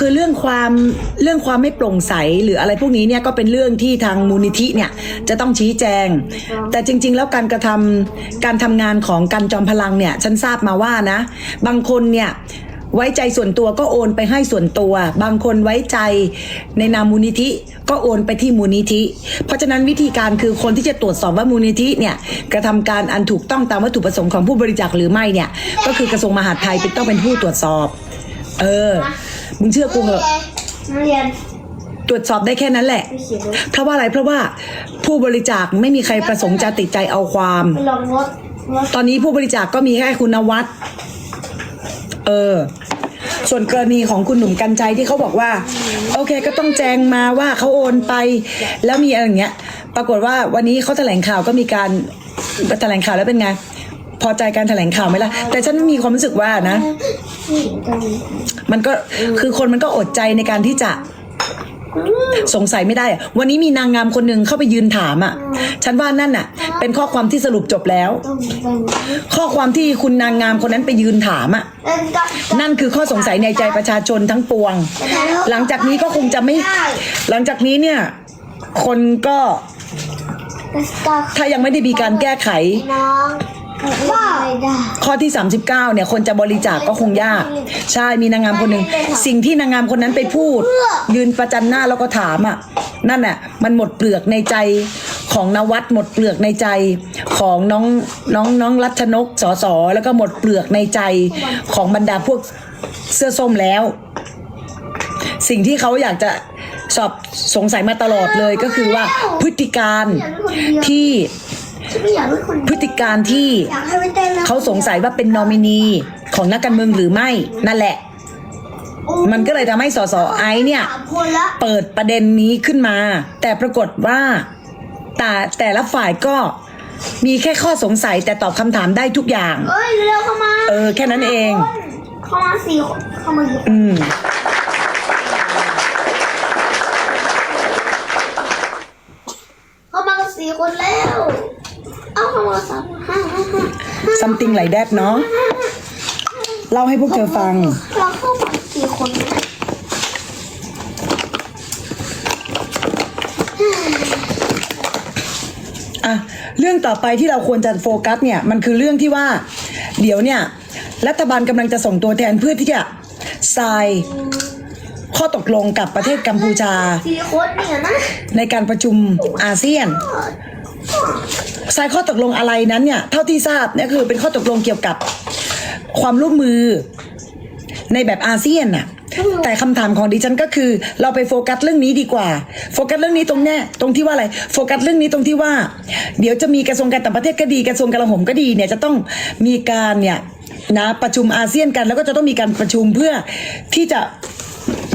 คือเรื่องความเรื่องความไม่โปร่งใสหรืออะไรพวกนี้เนี่ยก็เป็นเรื่องที่ทางมูลนิธิเนี่ยจะต้องชี้แจง แต่จริง ๆ แล้วการกระทำการทำงานของการจอมพลังเนี่ยฉันทราบมาว่านะ บางคนเนี่ยไว้ใจส่วนตัวก็โอนไปให้ส่วนตัว บางคนไว้ใจในนามมูลนิธิก็โอนไปที่มูลนิธิ เพราะฉะนั้นวิธีการคือคนที่จะตรวจสอบว่ามูลนิธิเนี่ยกระทำการอันถูกต้องตามวัตถุประสงค์ของผู้บริจาคหรือไม่เนี่ยก็คือกระทรวงมหาดไทยเป็นต้องเป็นผู้ตรวจสอบ เออ มึงเชื่อกูเหอะนักเรียนตรวจสอบได้แค่นั้นแหละไปเขียนรถเพราะว่าอะไรเพราะว่าผู้บริจาคไม่มีใครประสงค์จะติดใจเอาความไปลองรถรถตอนนี้ผู้บริจาคก็มีแค่คุณนวัดเออ ส่วนกรณีของคุณหนุ่มกัญชัยที่เขาบอกว่า โอเคก็ต้องแจ้งมาว่าเขาโอนไป แล้วมีอะไรอย่างเงี้ย ปรากฏว่าวันนี้เขาแถลงข่าวก็มีการแถลงข่าวแล้วเป็นไง พอใจการแถลงข่าวไหมล่ะ แต่ฉันมีความรู้สึกว่านะ มันก็คือคนมันก็อดใจในการที่จะสงสัยไม่ได้ วันนี้มีนางงามคนหนึ่งเข้าไปยืนถามอะ ฉันว่านั่นอะ เป็นข้อความที่สรุปจบแล้ว ข้อความที่คุณนางงามคนนั้นไปยืนถามอะ นั่นคือข้อสงสัยในใจประชาชนทั้งปวง หลังจากนี้ก็คงจะไม่ หลังจากนี้เนี่ย คนก็ ถ้ายังไม่ได้มีการแก้ไข น้องว่าไม่ได้ข้อที่ 39 เนี่ย คนจะบริจาคก็คงยาก ใช่มีนางงามคนหนึ่งสิ่งที่นางงามคนนั้นไปพูด ยืนประจันหน้าแล้วก็ถามอะนั่นน่ะมันหมดเปลือกในใจของนวัดหมดเปลือกในใจของน้องน้องน้องรัชนกสสแล้วก็หมดเปลือกในใจของบรรดาพวกเสื้อส้มแล้ว สิ่งที่เขาอยากจะสอบสงสัยมาตลอดเลยก็คือว่าพฤติการที่ ฉันไม่อยากเป็นคนพฤติการที่อยากให้ไปเต้นแล้วเขาสงสัยว่าเป็นนอมินีของนักการเมืองหรือไม่นั่นแหละ มันก็เลยทำให้สสไอซ์เนี่ยสามคนละเปิดประเด็นนี้ขึ้นมา แต่ปรากฏว่าแต่แต่ละฝ่ายก็มีแค่ข้อสงสัยแต่ตอบคำถามได้ทุกอย่าง เอ้ยเร็วเข้ามา เออ แค่นั้นเอง เข้ามาสี่คนเข้ามาเยอะอืมเข้ามากันสี่คนแล้ว something like that เนาะเล่าให้พวกเธอฟัง เราเข้ามาสี่คนอะเรื่องต่อไปที่เราควรจะโฟกัสเนี่ยมันคือเรื่องที่ว่า เดี๋ยวเนี่ย รัฐบาลกำลังจะส่งตัวแทนเพื่อที่จะทรายข้อตกลงกับประเทศกัมพูชา สี่คนเนี่ยนะ ในการประชุมอาเซียน ทรายข้อตกลงอะไรนั้นเนี่ย เท่าที่ทราบเนี่ยคือเป็นข้อตกลงเกี่ยวกับความร่วมมือในแบบอาเซียนน่ะ แต่คำถามของดิฉันก็คือ เราไปโฟกัสเรื่องนี้ดีกว่า โฟกัสเรื่องนี้ตรงเนี้ยตรงที่ว่าอะไร โฟกัสเรื่องนี้ตรงที่ว่า เดี๋ยวจะมีกระทรวงการต่างประเทศก็ดีกระทรวงกลาโหมก็ดีเนี่ยจะต้องมีการเนี่ยนะประชุมอาเซียนกันแล้วก็จะต้องมีการประชุมเพื่อที่จะ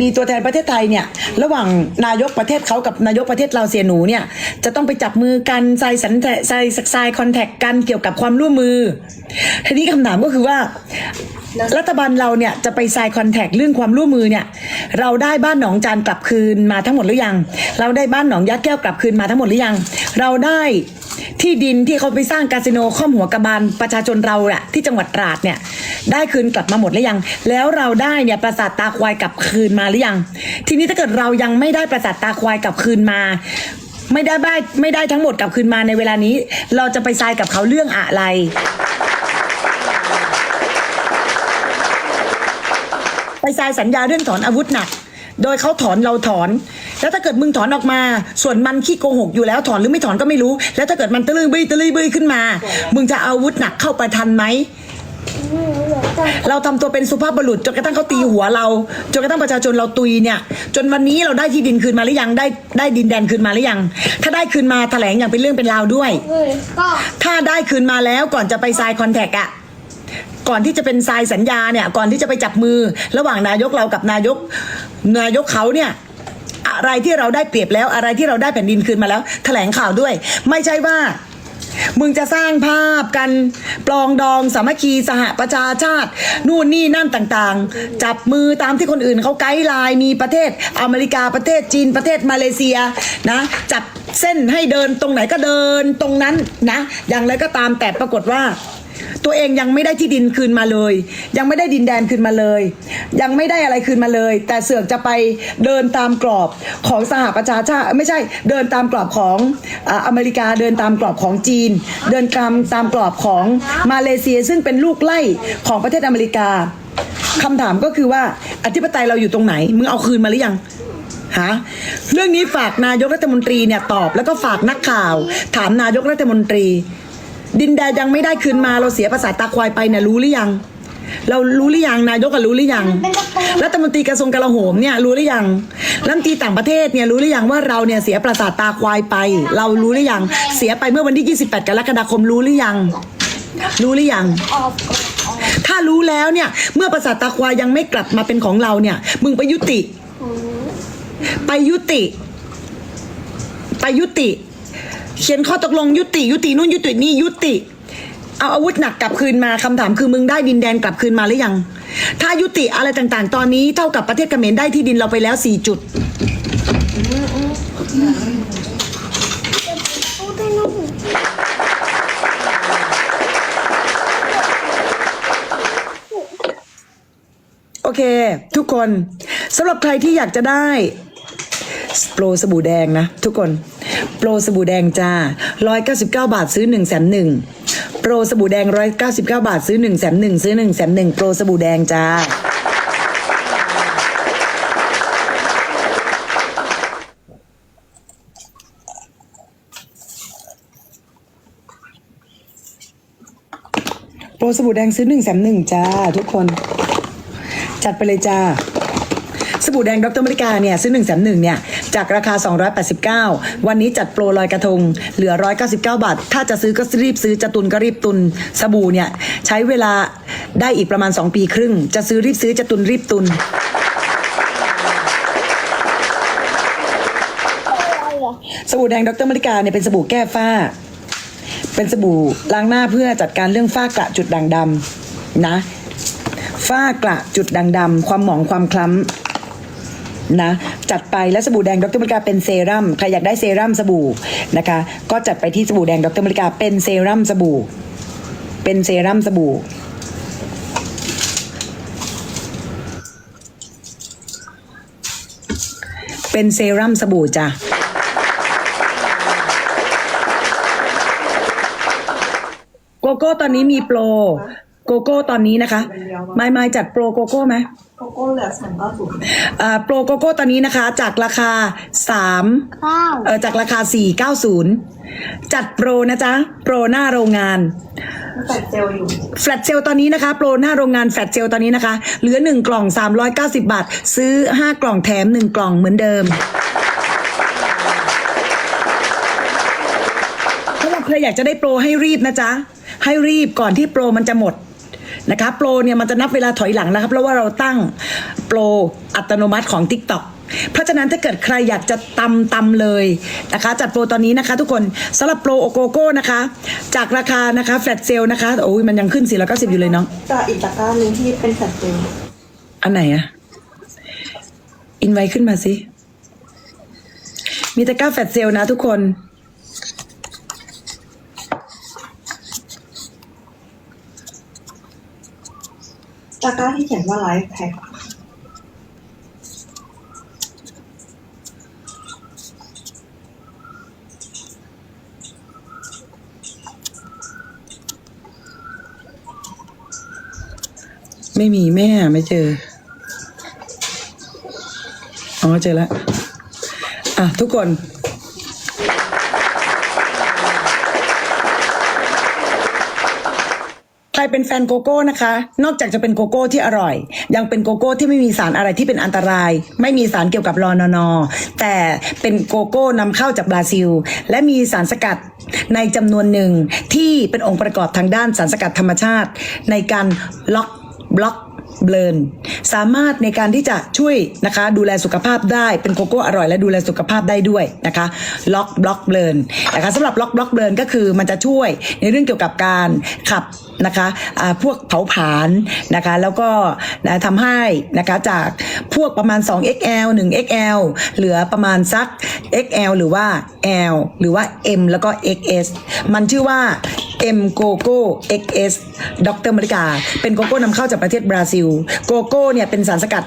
มีตัวแทนประเทศไทยเนี่ยระหว่างนายกประเทศเขากับนายกประเทศเราวเสียหนูเนี่ยจะต้องไปจับมือกันใส่สันใส่สายคอนแทคกันเกี่ยวกับความร่วมมือ ทีนี้คำถามก็คือว่า รัฐบาลเราเนี่ยจะไปไซน์คอนแทคเรื่องความร่วมมือเนี่ยเราได้บ้านหนองจานกลับคืนมาทั้งหมดหรือยัง เราได้บ้านหนองยักษ์แก้วกลับคืนมาทั้งหมดหรือยัง เราได้ที่ดินที่เขาไปสร้างคาสิโนข้อมหัวกระบาลประชาชนเราอะที่จังหวัดตราดเนี่ยได้คืนกลับมาหมดหรือยัง แล้วเราได้เนี่ยปราสาทตาควายกลับคืนมาหรือยัง ทีนี้ถ้าเกิดเรายังไม่ได้ปราสาทตาควายกลับคืนมา ไม่ได้บ้านไม่ได้ทั้งหมดกลับคืนมาในเวลานี้ เราจะไปทรายกับเขาเรื่องอะไร ไปทรายสัญญาเรื่องถอนอาวุธหนัก โดยเขาถอนเราถอน แล้วถ้าเกิดมึงถอนออกมา ส่วนมันขี้โกหกอยู่แล้วถอนหรือไม่ถอนก็ไม่รู้ แล้วถ้าเกิดมันตะลึงบื้อตะลึงบื้อขึ้นมา มึงจะเอาอาวุธหนักเข้าไปทันไหมเราทำตัวเป็นสุภาพบุรุษจนกระทั่งเขาตีหัวเรา จนกระทั่งประชาชนเราตุยเนี่ย จนวันนี้เราได้ที่ดินคืนมาหรือยังได้ได้ดินแดนคืนมาหรือยัง ถ้าได้คืนมาแถลงอย่างเป็นเรื่องเป็นราวด้วยเฮ้ยก็ถ้าได้คืนมาแล้วก่อนจะไปไซน์คอนแทคอะ ก่อนที่จะเป็นไซน์สัญญาเนี่ย ก่อนที่จะไปจับมือ ระหว่างนายกเรากับนายก นายกเขาเนี่ยอะไรที่เราได้เปรียบแล้วอะไรที่เราได้แผ่นดินคืนมาแล้วแถลงข่าวด้วย ไม่ใช่ว่า มึงจะสร้างภาพกันปลองดองสามัคคีสหประชาชาติ นู่นนี่นั่นต่างๆ จับมือตามที่คนอื่นเขาไกด์ไลน์มีประเทศอเมริกาประเทศจีนประเทศมาเลเซียนะ จับเส้นให้เดินตรงไหนก็เดินตรงนั้นนะ อย่างไรก็ตามแต่ปรากฏว่า ตัวเองยังไม่ได้ที่ดินคืนมาเลย ยังไม่ได้ดินแดนคืนมาเลย ยังไม่ได้อะไรคืนมาเลย แต่เสือกจะไปเดินตามกรอบของสหประชาชาติไม่ใช่เดินตามกรอบของอเมริกาเดินตามกรอบของจีน เดินตามตามกรอบของมาเลเซีย ซึ่งเป็นลูกไล่ของประเทศอเมริกาคำถามก็คือว่าอธิปไตยเราอยู่ตรงไหนมึงเอาคืนมาหรือยังฮะเรื่องนี้ฝากนายกรัฐมนตรีเนี่ยตอบแล้วก็ฝากนักข่าว ถามนายกรัฐมนตรี ดินแดนยังไม่ได้คืนมาเราเสียภาษาตาควายไปเนี่ยรู้หรือยัง เรารู้หรือยังนายกก็รู้หรือยังรัฐมนตรีกระทรวงกลาโหมเนี่ยรู้หรือยังรัฐมนตรีต่างประเทศเนี่ยรู้หรือยังว่าเราเนี่ยเสียประสาทตาควายไป เรารู้หรือยังเสียไปเมื่อวันที่ 28 กรกฎาคมรู้หรือยัง รู้หรือยังถ้ารู้แล้วเนี่ยเมื่อประสาทตาควายยังไม่กลับมาเป็นของเราเนี่ย มึงไปยุติ ไปยุติ ไปยุติ เขียนข้อตกลงยุติ ยุตินู่นยุตินี่ยุติ เอาอาวุธหนักกลับคืนมาคำถามคือมึงได้ดินแดนกลับคืนมาหรือยัง ถ้ายุติอะไรต่างๆ ตอนนี้เท่ากับประเทศเขมรได้ที่ดินเราไปแล้วสี่จุดโอเค ทุกคนสำหรับใครที่อยากจะได้โปรสบู่แดงนะ ทุกคน โปรสบู่แดงจ้า 199 บาทซื้อ1แสนหนึ่งโปรสบู่แดง 199 บาทซื้อ1แสนหนึ่งซื้อ1แสนหนึ่งโปรสบู่แดงจ้าโปรสบู่แดงซื้อ1แสนหนึ่งจ้า ทุกคน จัดไปเลยจ้าสบู่แดงดรมริกาเนี่ยซื้อ1นึ่งแสนหนึ่งเนี่ย จากราคา 289 วันนี้จัดโปรลอยกระทง เหลือ 199 บาท ถ้าจะซื้อก็รีบซื้อจะตุนก็รีบตุน สบู่เนี่ย ใช้เวลาได้อีกประมาณ 2 ปีครึ่ง จะซื้อรีบซื้อจะตุนรีบตุน สบู่แดงดรมริกาเนี่ยเป็นสบู่แก้ฝ้า เป็นสบู่ล้างหน้าเพื่อจัดการเรื่องฝ้ากระจุดด่างดำนะฝ้ากระจุดด่างดำความหมองความคล้ำนะ จัดไปแล้วสบู่แดงดรมริกาเป็นเซรั่มใครอยากได้เซรั่มสบู่นะคะ ก็จัดไปที่สบู่แดงดรมริกาเป็นเซรั่มสบู่ เป็นเซรั่มสบู่เป็นเซรั่มสบู่จ้ะ โกโก้ตอนนี้มีโปร โกโก้ตอนนี้นะคะ ไม่ไม่จัดโปรโกโก้ไหม โกโก้เหลือสามเก้าศูนย์อ่าโปรโกโก้ตอนนี้นะคะ จากราคาสามข้าวเออจากราคา490จัดโปรนะจ๊ะ โปรหน้าโรงงานใส่เจลอยู่ แฟลตเซลตอนนี้นะคะ โปรหน้าโรงงานแฟลตเซลตอนนี้นะคะ เหลือ 1 กล่อง 390 บาท ซื้อ 5 กล่องแถม 1 กล่องเหมือนเดิมถ้าเราใครอยากจะได้โปรให้รีบนะจ๊ะ ให้รีบก่อนที่โปรมันจะหมด นะคะโปรเนี่ยมันจะนับเวลาถอยหลังนะครับเพราะว่าเราตั้งโปรอัตโนมัติของ TikTok เพราะฉะนั้นถ้าเกิดใครอยากจะตำตำเลยนะคะ จัดโปรตอนนี้นะคะทุกคนสำหรับโปรโอโกโก้นะคะ จากราคานะคะแฟลตเซลนะคะโอ้ยมันยังขึ้น490อยู่เลยเนาะกับอีกตะกร้าหนึ่งที่เป็นแฟลตเจลอันไหนอะอินไว้ขึ้นมาสิมีตะกร้าแฟลตเซลนะทุกคน ตะกร้าที่เขียนว่าไลฟ์แพ็คไม่มีแม่ไม่เจอ อ๋อ เจอแล้ว อะ ทุกคน ใครเป็นแฟนโกโก้นะคะ นอกจากจะเป็นโกโก้ที่อร่อย ยังเป็นโกโก้ที่ไม่มีสารอะไรที่เป็นอันตราย ไม่มีสารเกี่ยวกับรอนอนอแต่เป็นโกโก้นำเข้าจากบราซิล และมีสารสกัดในจำนวนหนึ่งที่เป็นองค์ประกอบทางด้านสารสกัดธรรมชาติ ในการล็อกบล็อก เบลนสามารถในการที่จะช่วยนะคะดูแลสุขภาพได้เป็นโกโก้อร่อยและดูแลสุขภาพได้ด้วยนะคะล็อกบล็อกเบลนนะคะสำหรับล็อกบล็อกเบลนก็คือมันจะช่วยในเรื่องเกี่ยวกับการขับนะคะพวกเผาผลาญนะคะแล้วก็นะทำให้นะคะจากพวกประมาณ 2XL 1XL เหลือประมาณสัก XL หรือว่า L หรือว่า M แล้วก็ XS มันชื่อว่า M g o g o XS ดรมริกา เป็นโกโก้นำเข้าจากประเทศบราซิล โกโก้เนี่ยเป็นสารสกัด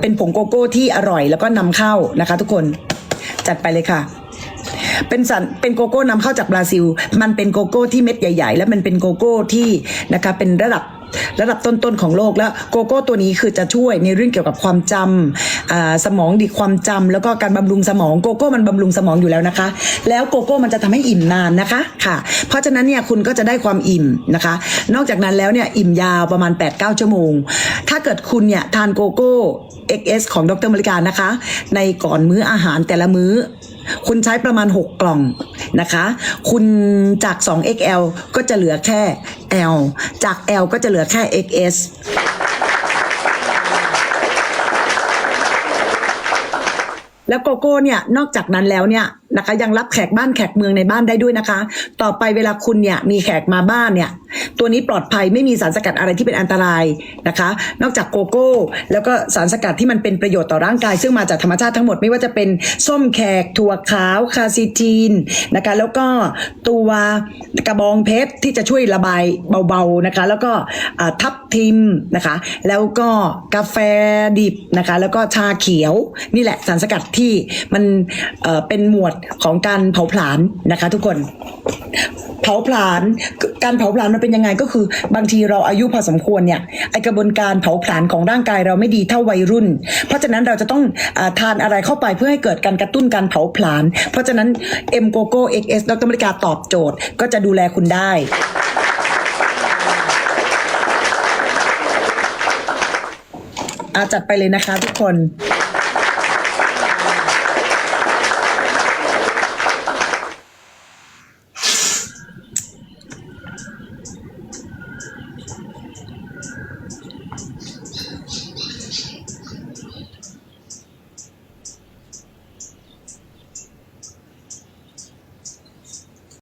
เป็นผงโกโก้ที่อร่อยแล้วก็นำเข้านะคะทุกคนจัดไปเลยค่ะเป็นสันเป็นโกโก้นำเข้าจากบราซิล มันเป็นโกโก้ที่เม็ดใหญ่ ๆ และมันเป็นโกโก้ที่นะคะเป็นระดับ ระดับต้นๆของโลกแล้วโกโก้ตัวนี้คือจะช่วยในเรื่องเกี่ยวกับความจำสมองดีความจำแล้วก็การบำรุงสมองโกโก้มันบำรุงสมองอยู่แล้วนะคะ แล้วโกโก้มันจะทำให้อิ่มนานนะคะค่ะ เพราะฉะนั้นเนี่ยคุณก็จะได้ความอิ่มนะคะ นอกจากนั้นแล้วเนี่ยอิ่มยาวประมาณ 8-9 ชั่วโมง ถ้าเกิดคุณเนี่ยทานโกโก้ XS ของดรมริกานะคะ ในก่อนมื้ออาหารแต่ละมื้อ คุณใช้ประมาณ 6 กล่องนะคะ คุณจาก 2XL ก็จะเหลือแค่ L จาก L ก็จะเหลือแค่ XS แล้วโกโก้เนี่ย นอกจากนั้นแล้วเนี่ย นะคะ ยังรับแขกบ้านแขกเมืองในบ้านได้ด้วยนะคะ ต่อไปเวลาคุณเนี่ยมีแขกมาบ้านเนี่ย ตัวนี้ปลอดภัยไม่มีสารสกัดอะไรที่เป็นอันตรายนะคะ นอกจากโกโก้ แล้วก็สารสกัดที่มันเป็นประโยชน์ต่อร่างกาย ซึ่งมาจากธรรมชาติทั้งหมดไม่ว่าจะเป็นส้มแขกถั่วขาวคาซิจีนนะคะ แล้วก็ตัวกระบองเพชรที่จะช่วยระบายเบาๆนะคะ แล้วก็ทับทิมนะคะ แล้วก็กาแฟดิบนะคะ แล้วก็ชาเขียวนี่แหละสารสกัดที่มันเเป็นหมวดของการเผาผลาญนะคะ ทุกคน เผาผลาญการเผาผลาญมันเป็นยังไงก็คือ บางทีเราอายุพอสมควรเนี่ยไอกระบวนการเผาผลาญของร่างกายเราไม่ดีเท่าวัยรุ่น เพราะฉะนั้นเราจะต้องอทานอะไรเข้าไปเพื่อให้เกิดการกระตุ้นการเผาผลาญเพราะฉะนั้น M g o g o XS ดรมริกาตอบโจทย์ ก็จะดูแลคุณได้อาจัดไปเลยนะคะทุกคน